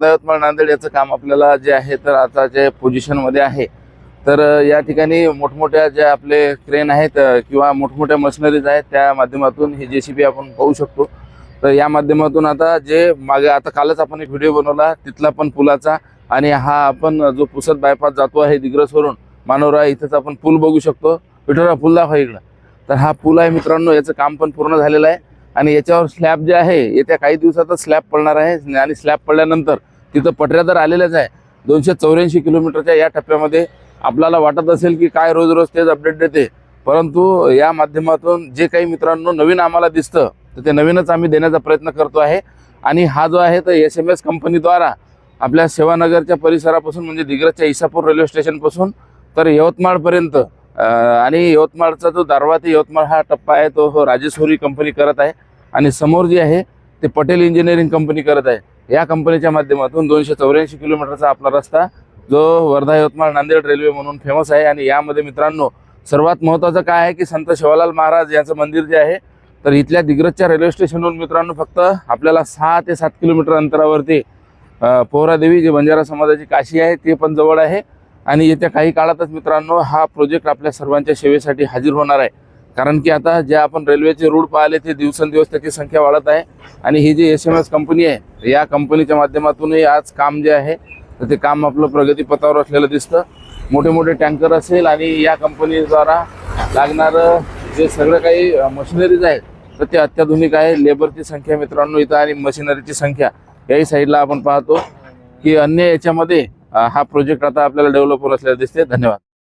यवतमाळ नांदेड याचं काम आपल्याला जे आहे तर आता जे पोझिशनमध्ये आहे तर या ठिकाणी मोठमोठ्या ज्या आपले क्रेन आहेत किंवा मोठमोठ्या मशिनरीज आहेत त्या माध्यमातून ही जे सी बी आपण पाहू शकतो. तर या माध्यमातून आता जे मागे आता कालच आपण एक व्हिडिओ बनवला तिथला पण पुलाचा आणि हा आपण जो पुसद बायपास जातो आहे दिग्रसवरून मानोरा इथंच आपण पूल बघू शकतो. विठोरा पूल दाखवा इकडं. तर हा पूल आहे मित्रांनो याचं काम पण पूर्ण झालेलं आहे. आणि याच्यावर स्लॅब जे आहे येत्या काही दिवसातच स्लॅब पडणार आहे. आणि स्लॅब पडल्यानंतर तिथं पटऱ्या तर आलेल्याच आहे. दोनशे चौऱ्याऐंशी किलोमीटरच्या या टप्प्यामध्ये आपल्याला वाटत असेल की काय रोज रोज तेच अपडेट देते. परंतु या माध्यमातून जे काही मित्रांनो नवीन आम्हाला दिसतं तर ते नवीनच आम्ही देण्याचा प्रयत्न करतो आहे. आणि हा जो आहे तर एस एम एस कंपनीद्वारा आपल्या सेवानगरच्या परिसरापासून म्हणजे दिग्रजच्या इसापूर रेल्वे स्टेशनपासून तर यवतमाळपर्यंत आणि यवतमाळचा जो दारवा ते यवतमाळ हा टप्पा आहे तो हो राजेश्वरी कंपनी करत आहे. आणि समोर जे आहे ते पटेल इंजिनिअरिंग कंपनी करत आहे. या कंपनीच्या माध्यमातून दोनशे चौऱ्याऐंशी किलोमीटरचा आपला रस्ता जो वर्धा यवतमाळ नांदेड रेल्वे म्हणून फेमस आहे. आणि यामध्ये मित्रांनो सर्वात महत्त्वाचं काय आहे की संत शिवालाल महाराज यांचं मंदिर जे आहे तर इथल्या दिग्रजच्या रेल्वे स्टेशनवरून मित्रांनो फक्त आपल्याला सहा ते सात किलोमीटर अंतरावरती पोहरादेवी जी बंजारा समाजाची काशी आहे ते पण जवळ आहे. आणि येत्या काही काळातच मित्रांनो हा प्रोजेक्ट आपल्या सर्वांच्या सेवेसाठी हाजीर होणार आहे. कारण की आता जे आपण रेल्वेचे रूळ पाहिले ते दिवसेंदिवस त्याची संख्या वाढत आहे. आणि ही जी एस एम एस कंपनी आहे या कंपनीच्या माध्यमातूनही आज काम जे आहे तर ते काम आपलं प्रगतीपथावर असलेलं दिसतं. मोठे मोठे टँकर असेल आणि या कंपनीद्वारा लागणारं जे सगळं काही मशिनरीज आहेत तर ते अत्याधुनिक आहे. लेबरची संख्या मित्रांनो इथं आणि मशिनरीची संख्या. याही साईडला आपण पाहतो की अन्य याच्यामध्ये हा प्रोजेक्ट आता आपल्याला डेव्हलप होत असलेला दिसते धन्यवाद.